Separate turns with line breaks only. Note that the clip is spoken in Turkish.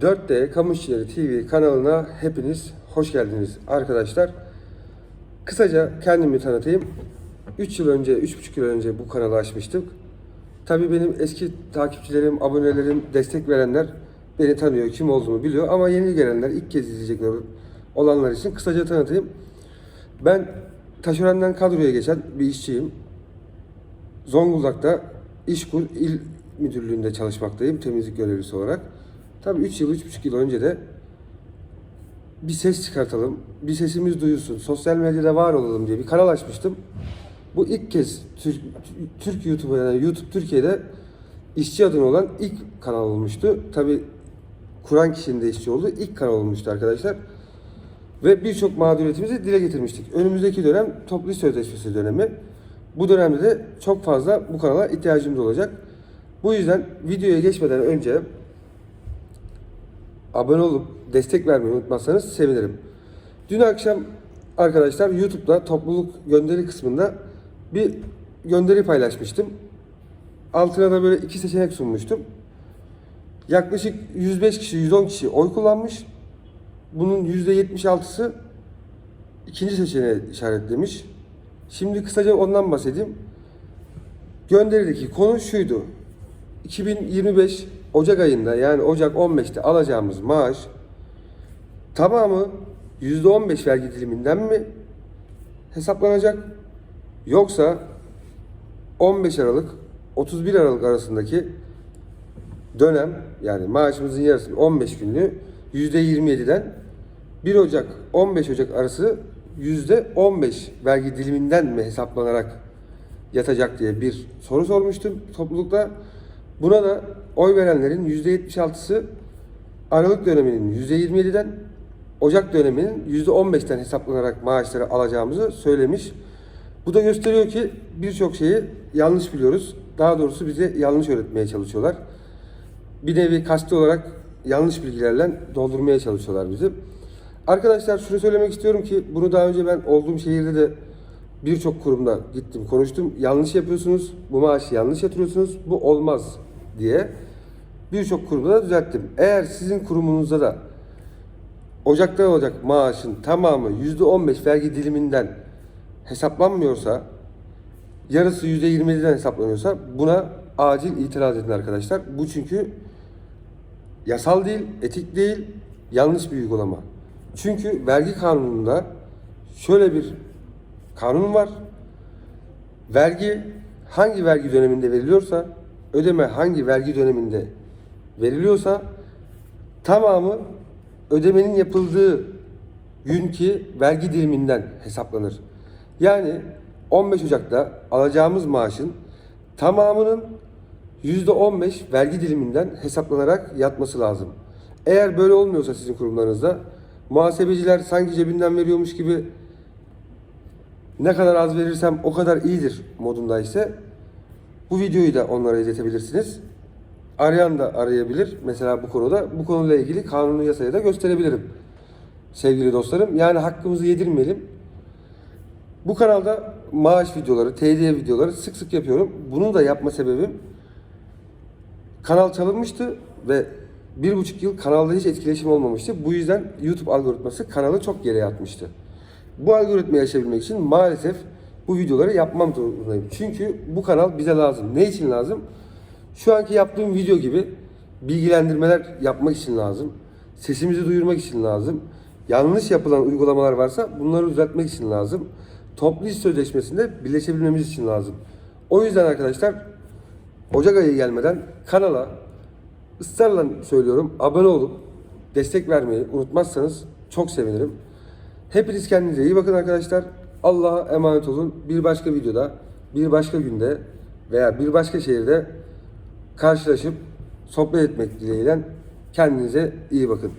4D Kamışçıları TV kanalına hepiniz hoş geldiniz arkadaşlar. Kısaca kendimi tanıtayım. 3 yıl önce, 3,5 yıl önce bu kanalı açmıştık. Tabii benim eski takipçilerim, abonelerim, destek verenler beni tanıyor, kim olduğumu biliyor. Ama yeni gelenler, ilk kez izleyecekler olanlar için kısaca tanıtayım. Ben taşerenden kadroya geçen bir işçiyim. Zonguldak'ta İşkur İl Müdürlüğü'nde çalışmaktayım temizlik görevlisi olarak. Tabii 3 yıl, 3,5 yıl önce de bir ses çıkartalım, bir sesimiz duyulsun, sosyal medyada var olalım diye bir kanal açmıştım. Bu ilk kez Türk, Türk YouTube'a yani YouTube Türkiye'de işçi adına olan ilk kanal olmuştu. Tabii kuran kişinin de işçi olduğu ilk kanal olmuştu arkadaşlar. Ve birçok mağduriyetimizi dile getirmiştik. Önümüzdeki dönem toplu sözleşmesi dönemi. Bu dönemde de çok fazla bu kanala ihtiyacımız olacak. Bu yüzden videoya geçmeden önce abone olup destek vermeyi unutmazsanız sevinirim. Dün akşam arkadaşlar YouTube'da topluluk gönderi kısmında bir gönderi paylaşmıştım. Altına da böyle iki seçenek sunmuştum. Yaklaşık 105 kişi, 110 kişi oy kullanmış. Bunun %76'sı ikinci seçeneğe işaretlemiş. Şimdi kısaca ondan bahsedeyim. Gönderideki konu şuydu. 2025 Ocak ayında yani Ocak 15'te alacağımız maaş tamamı %15 vergi diliminden mi hesaplanacak yoksa 15 Aralık 31 Aralık arasındaki dönem yani maaşımızın yarısı 15 günlüğü %27'den 1 Ocak 15 Ocak arası %15 vergi diliminden mi hesaplanarak yatacak diye bir soru sormuştum toplulukta. Buna da oy verenlerin %76'sı Aralık döneminin %27'den Ocak döneminin %15'ten hesaplanarak maaşları alacağımızı söylemiş. Bu da gösteriyor ki birçok şeyi yanlış biliyoruz. Daha doğrusu bize yanlış öğretmeye çalışıyorlar. Bir nevi kasti olarak yanlış bilgilerle doldurmaya çalışıyorlar bizi. Arkadaşlar şunu söylemek istiyorum ki bunu daha önce ben olduğum şehirde de birçok kurumda gittim konuştum. Yanlış yapıyorsunuz, bu maaşı yanlış yatırıyorsunuz, bu olmaz diye birçok kurumda da düzelttim. Eğer sizin kurumunuzda da Ocak'ta olacak maaşın tamamı %15 vergi diliminden hesaplanmıyorsa, yarısı %27'den hesaplanıyorsa buna acil itiraz edin arkadaşlar. Bu çünkü yasal değil, etik değil, yanlış bir uygulama. Çünkü vergi kanununda şöyle bir kanun var. Vergi hangi vergi döneminde veriliyorsa, ödeme hangi vergi döneminde veriliyorsa tamamı ödemenin yapıldığı günkü vergi diliminden hesaplanır. Yani 15 Ocak'ta alacağımız maaşın tamamının %15 vergi diliminden hesaplanarak yatması lazım. Eğer böyle olmuyorsa sizin kurumlarınızda muhasebeciler sanki cebinden veriyormuş gibi ne kadar az verirsem o kadar iyidir modunda ise bu videoyu da onlara izletebilirsiniz. Arayan da arayabilir. Mesela bu konuda bu konuyla ilgili kanunu yasayı da gösterebilirim. Sevgili dostlarım. Yani hakkımızı yedirmeyelim. Bu kanalda maaş videoları, TDE videoları sık sık yapıyorum. Bunu da yapma sebebim kanal çalınmıştı ve bir buçuk yıl kanalda hiç etkileşim olmamıştı. Bu yüzden YouTube algoritması kanalı çok geriye atmıştı. Bu algoritmayı yaşayabilmek için maalesef bu videoları yapmam zorundayım. Çünkü bu kanal bize lazım. Ne için lazım? Şu anki yaptığım video gibi bilgilendirmeler yapmak için lazım. Sesimizi duyurmak için lazım. Yanlış yapılan uygulamalar varsa bunları düzeltmek için lazım. Toplu iş sözleşmesinde birleşebilmemiz için lazım. O yüzden arkadaşlar Ocak ayı gelmeden kanala ısrarla söylüyorum abone olup destek vermeyi unutmazsanız çok sevinirim. Hepiniz kendinize iyi bakın arkadaşlar. Allah'a emanet olun. Bir başka videoda, bir başka günde veya bir başka şehirde karşılaşıp sohbet etmek dileğiyle kendinize iyi bakın.